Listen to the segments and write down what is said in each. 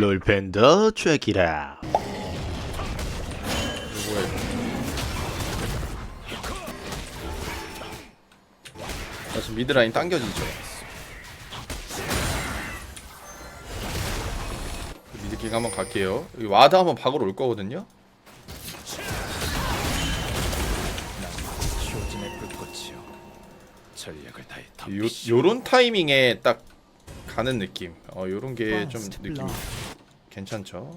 롤팬더 트랙이라. 다시 미드라인 당겨지죠? 미드킹 한번 갈게요. 여기 와드 한번 박으러 올 거거든요? 요, 요런 타이밍에 딱 가는 느낌. 어 요런 게 좀 느낌이 blood. 괜찮죠?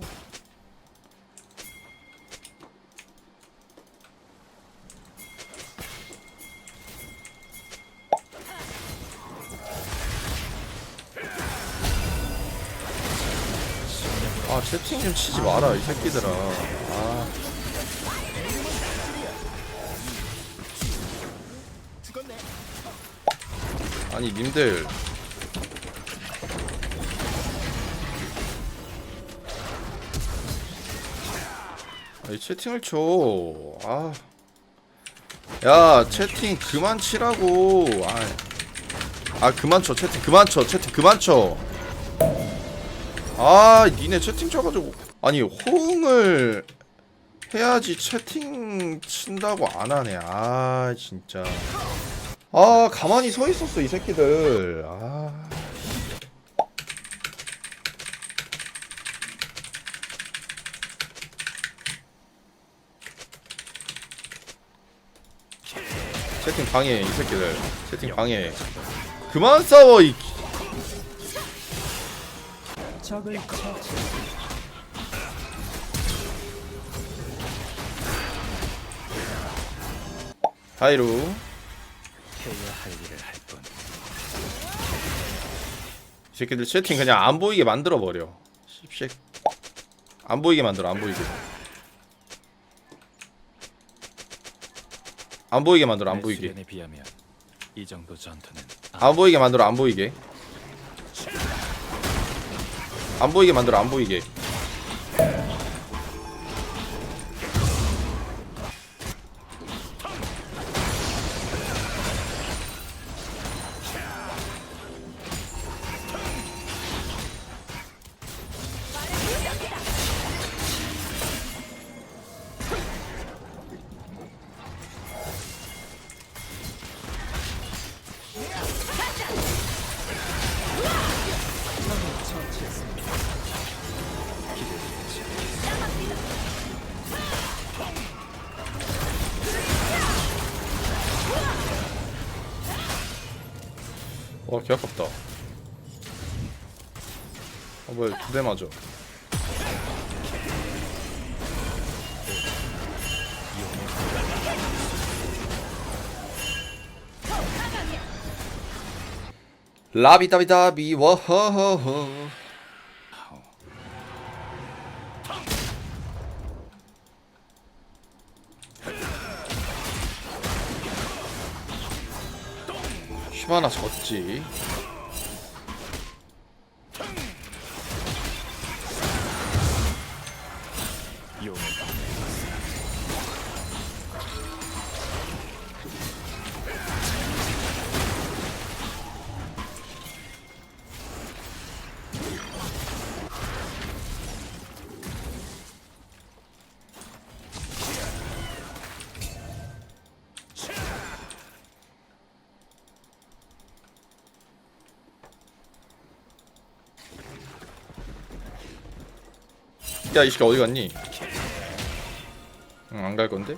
아 채팅 좀 치지 마라 이 새끼들아. 아. 아니 님들 아니 채팅을 쳐. 아. 야, 채팅 그만 치라고. 아. 아, 그만 쳐. 채팅 그만 쳐. 채팅 그만 쳐. 아, 니네 채팅 쳐 가지고. 아니, 호응을 해야지 채팅 친다고 안 하네. 아, 진짜. 아, 가만히 서 있었어, 이 새끼들. 아. 채팅 방해, 이 새끼들. 채팅 방해. 그만 싸워, 이. 적을 처치. 하이루. 해야 할 일을 할 뿐 이 새끼들 채팅 그냥 안 보이게 만들어 버려. 씹색. 안 보이게 만들어. 안 보이게. 안 보이게 만들어. 안 보이게. 에 비하면 이 정도 전투는 안 보이게 만들어. 안 보이게. 안 보이게 만들어. 안 보이게. 와, 개 아깝다. 아, 뭐야, 두 대 맞아. 라비다비다비 워허허허 슈바나 졌지. 용의 야 이 새끼 어디 갔니? 응 안 갈 건데?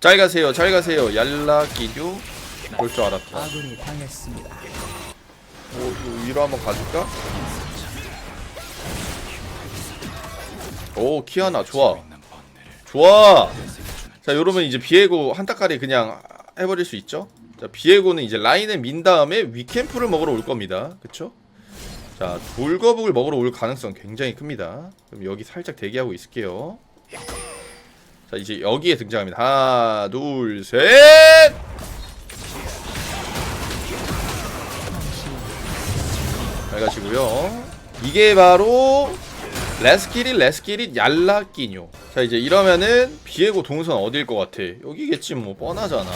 잘 가세요 잘 가세요 얄라끼듀 볼줄 알았다 아군이 당했습니다. 뭐 이거 위로 한번 가줄까? 오 키아나 좋아 좋아 자 요러면 이제 비에고 한타까리 그냥 해버릴 수 있죠? 자 비에고는 이제 라인을 민 다음에 위캠프를 먹으러 올 겁니다. 그쵸? 자 돌거북을 먹으러 올 가능성 굉장히 큽니다. 그럼 여기 살짝 대기하고 있을게요. 자 이제 여기에 등장합니다. 하나 둘셋! 잘 가시고요. 이게 바로 레스키릿 레스키릿 얄라끼뇨. 자 이제 이러면은 비에고 동선 어딜 것 같아? 여기겠지 뭐 뻔하잖아.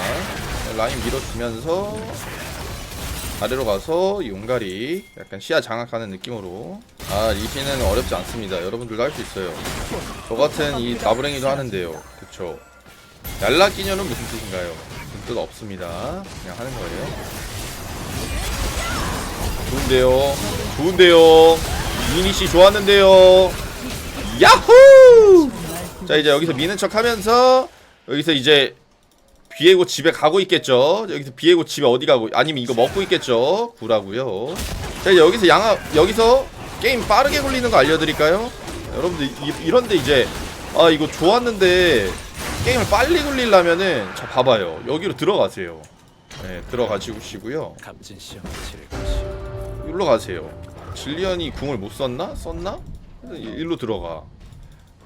라인 밀어주면서 아래로 가서 용가리 약간 시야 장악하는 느낌으로. 아 리시는 어렵지 않습니다. 여러분들도 할 수 있어요. 저 같은 이 나부랭이도 하는데요. 그쵸? 얄라끼녀는 무슨 뜻인가요? 무슨 뜻 없습니다. 그냥 하는 거예요. 좋은데요? 좋은데요 미니씨 좋았는데요. 야호! 자 이제 여기서 미는 척 하면서 여기서 이제 비에고 집에 가고 있겠죠. 여기서 비에고 집에 어디 가고 아니면 이거 먹고 있겠죠. 구라고요. 자 이제 여기서 양아 여기서 게임 빠르게 굴리는 거 알려드릴까요? 여러분들 이, 이런데 이제 아 이거 좋았는데 게임을 빨리 굴리려면은 자 봐봐요. 여기로 들어가세요. 네 들어가시고요. 치를 것이. 일로 가세요. 질리언이 궁을 못 썼나? 썼나? 일로 들어가.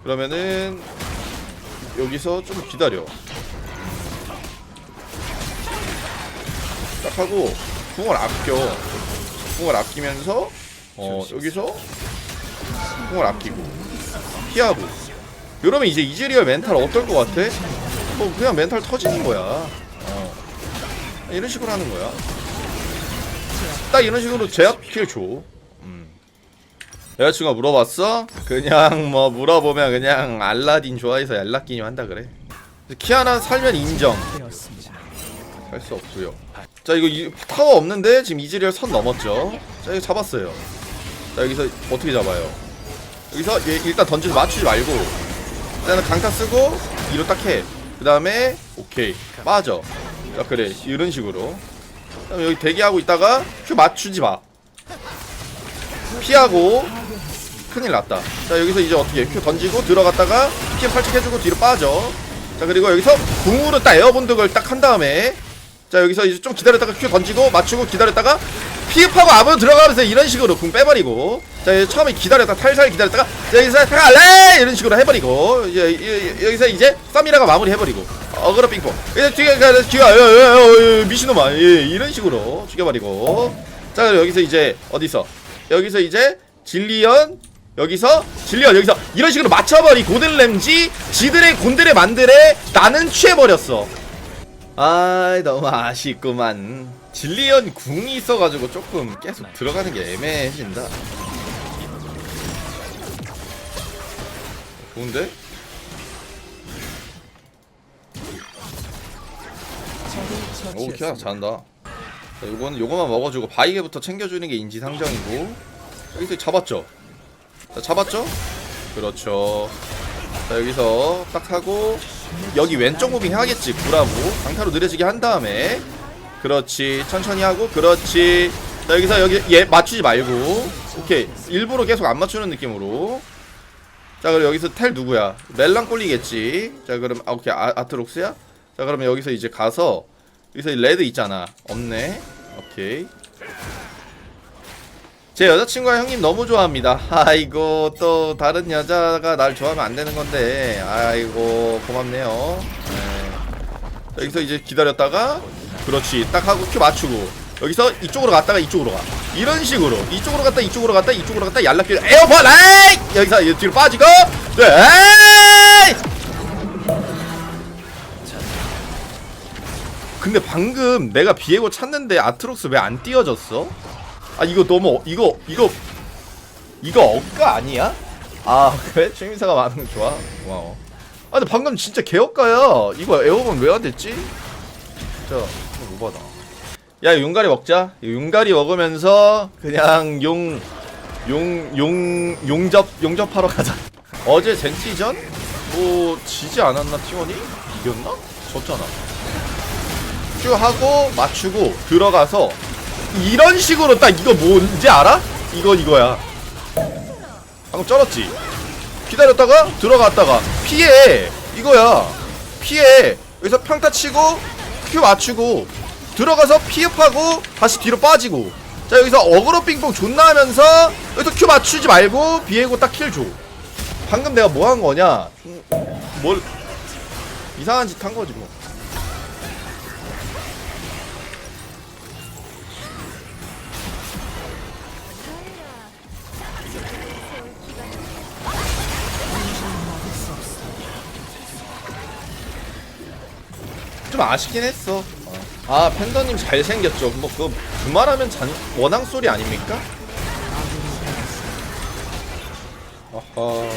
그러면은 여기서 좀 기다려. 딱 하고 궁을 아껴. 궁을 아끼면서 어 여기서 궁을 아끼고 피하고. 이러면 이제 이즈리얼 멘탈 어떨 것 같아? 뭐 그냥 멘탈 터지는 거야. 어. 이런 식으로 하는 거야. 딱 이런 식으로 제압 킬 줘. 음. 여자친구가 물어봤어? 그냥 뭐 물어보면 그냥 알라딘 좋아해서 얄라끼니 한다 그래. 키아나 살면 인정. 할 수 없고요. 자 이거 이, 타워 없는데 지금 이즈리얼 선 넘었죠. 자 이거 잡았어요. 자 여기서 어떻게 잡아요? 여기서 얘 일단 던져서 맞추지 말고 일단은 강타 쓰고 이로 딱 해. 그 다음에 오케이 빠져. 자 그래 이런 식으로. 여기 대기하고 있다가 큐 맞추지 마. 피하고 큰일 났다. 자 여기서 이제 어떻게 해? 큐 던지고 들어갔다가 피 살짝 해주고 뒤로 빠져. 자 그리고 여기서 궁으로 딱 에어본득을 딱한 다음에 자 여기서 이제 좀 기다렸다가 큐 던지고 맞추고 기다렸다가 피흡하고 아무 들어가면서 이런 식으로 궁 빼버리고 자 이제 처음에 기다렸다 탈살 기다렸다가 자 여기서 탈래 이런 식으로 해버리고 이제 여기서 이제 썸이라가 마무리 해버리고 어그로 빙봉 이제 뒤에 가 뒤가 어, 어, 어, 미친놈아 예, 이런 식으로 죽여버리고 자 여기서 이제 어디서 여기서 이제 진리언 여기서 진리언 여기서 이런 식으로 맞춰버리 고들램지 지들의 곤들의 만들에 나는 취해버렸어 아이 너무 아쉽구만 진리언 궁이 있어가지고 조금 계속 들어가는 게 애매해진다 좋은데? 오 키아. 잘한다 자, 요건 요거만 먹어주고 바이게부터 챙겨주는 게 인지상정이고. 여기서 잡았죠? 자 잡았죠? 그렇죠. 자 여기서 딱 하고 여기 왼쪽 무빙 하겠지. 구라고. 강타로 느려지게 한 다음에. 그렇지. 천천히 하고 그렇지. 자 여기서 여기 얘 맞추지 말고. 오케이. 일부러 계속 안 맞추는 느낌으로. 자 그럼 여기서 텔 누구야? 멜랑 꼴리겠지. 자 그럼 아 오케이. 아, 아트록스야? 자 그러면 여기서 이제 가서 여기서 레드 있잖아. 없네. 오케이. 제 여자친구가 형님 너무 좋아합니다. 아이고 또 다른 여자가 날 좋아하면 안 되는 건데. 아이고 고맙네요. 네. 자, 여기서 이제 기다렸다가 그렇지 딱 하고 큐 맞추고. 여기서 이쪽으로 갔다가 이쪽으로 가. 이런 식으로. 이쪽으로 갔다 이쪽으로 갔다 이쪽으로 갔다 얄락기 에어팟! 에이! 여기서 이 뒤로 빠지고. 에 근데 방금 내가 비에고 찾는데 아트록스 왜 안 띄어졌어? 아 이거 너무 어- 이거 이거 이거 억까 아니야? 아 그래? 취미사가 많은 거 좋아 고마워 아 근데 방금 진짜 개억까야 이거 에어건 왜 안 됐지? 진짜 오바다 야 용가리 먹자 용가리 먹으면서 그냥 용 용, 용, 용접, 용접하러 가자. 어제 젠티전? 뭐, 지지 않았나, T1이? 이겼나? 졌잖아. 큐 하고, 맞추고, 들어가서, 이런 식으로 딱 이거 뭔지 알아? 이거, 이거야. 방금 쩔었지? 기다렸다가, 들어갔다가, 피해! 이거야. 피해! 여기서 평타 치고, 큐 맞추고, 들어가서 피흡하고, 다시 뒤로 빠지고. 자, 여기서 어그로 빙봉 존나 하면서, 여기서 큐 맞추지 말고, 비에고 딱 킬 줘. 방금 내가 뭐 한 거냐? 좀, 뭘, 이상한 짓 한 거지, 뭐. 좀 아쉽긴 했어. 어. 아 팬더님 잘생겼죠. 뭐 그 그 말하면 잔 원앙 소리 아닙니까? 아하.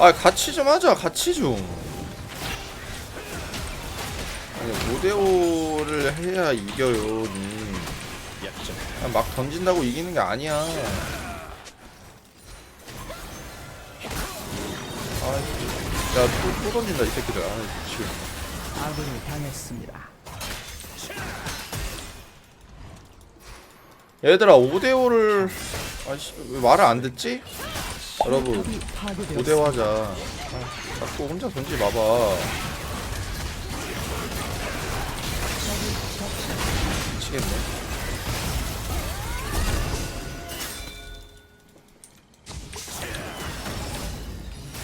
아 같이 좀 하자. 같이 좀. 아니 5대5를 해야 이겨요. 님. 그냥 막 던진다고 이기는 게 아니야. 아, 야, 또, 또 던진다, 이 새끼들. 아, 미치겠네. 아군이 당했습니다. 얘들아, 5대5를, 아씨, 왜 말을 안 듣지? 여러분, 탑이 파괴되었습니다. 5대5 하자. 아, 자꾸 혼자 던지지 마봐. 미치겠네.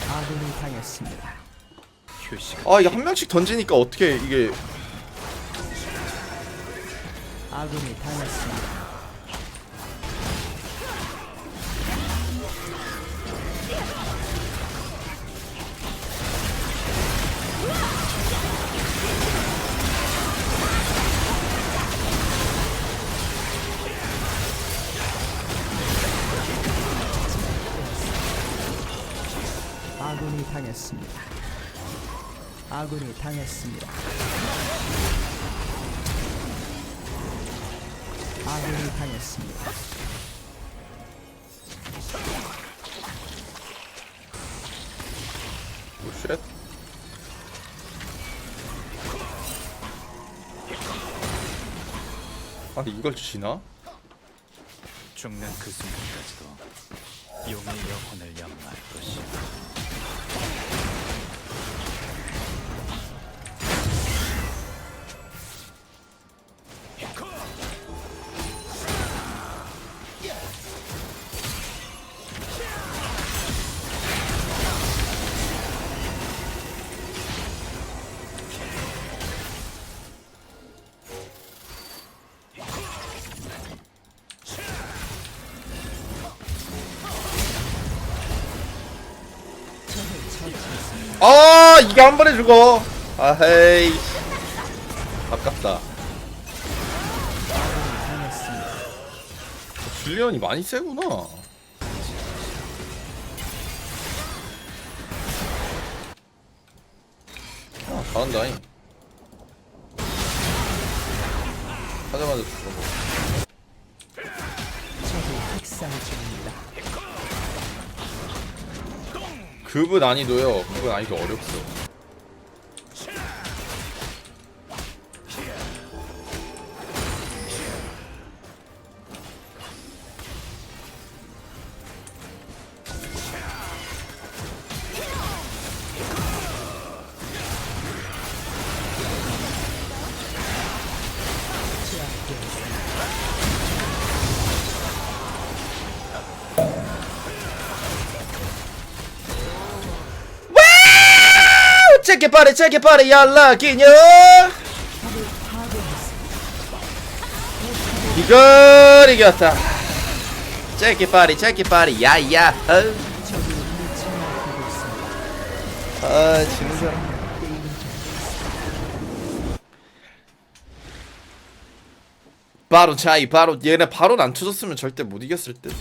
아군이 당했습니다. 아, 이게 한 명씩 던지니까 어떻게 이게. 아군이 당했습니다. 아군이 당했습니다. 아군이 당했습니다. 아군이 당했습니다. 오, 쉣. 아니, 이걸 지나? 죽는 그 순간까지도 용의 영혼을 연마할 것이야 아 이게 한 번에 죽어. 아헤이. 아깝다. 줄리언이 많이 세구나. 아 잘한다잉. 하자마자 죽어 급은 난이도요. 급은 난이도 어렵어 체크 파리 체크 파리 얄라 기녀 이걸 이겼다 체크 파리 체크 파리 야야. 아 지는 사람 바로 차이 바로 얘네 바로 안 쳐줬으면 절대 못 이겼을 듯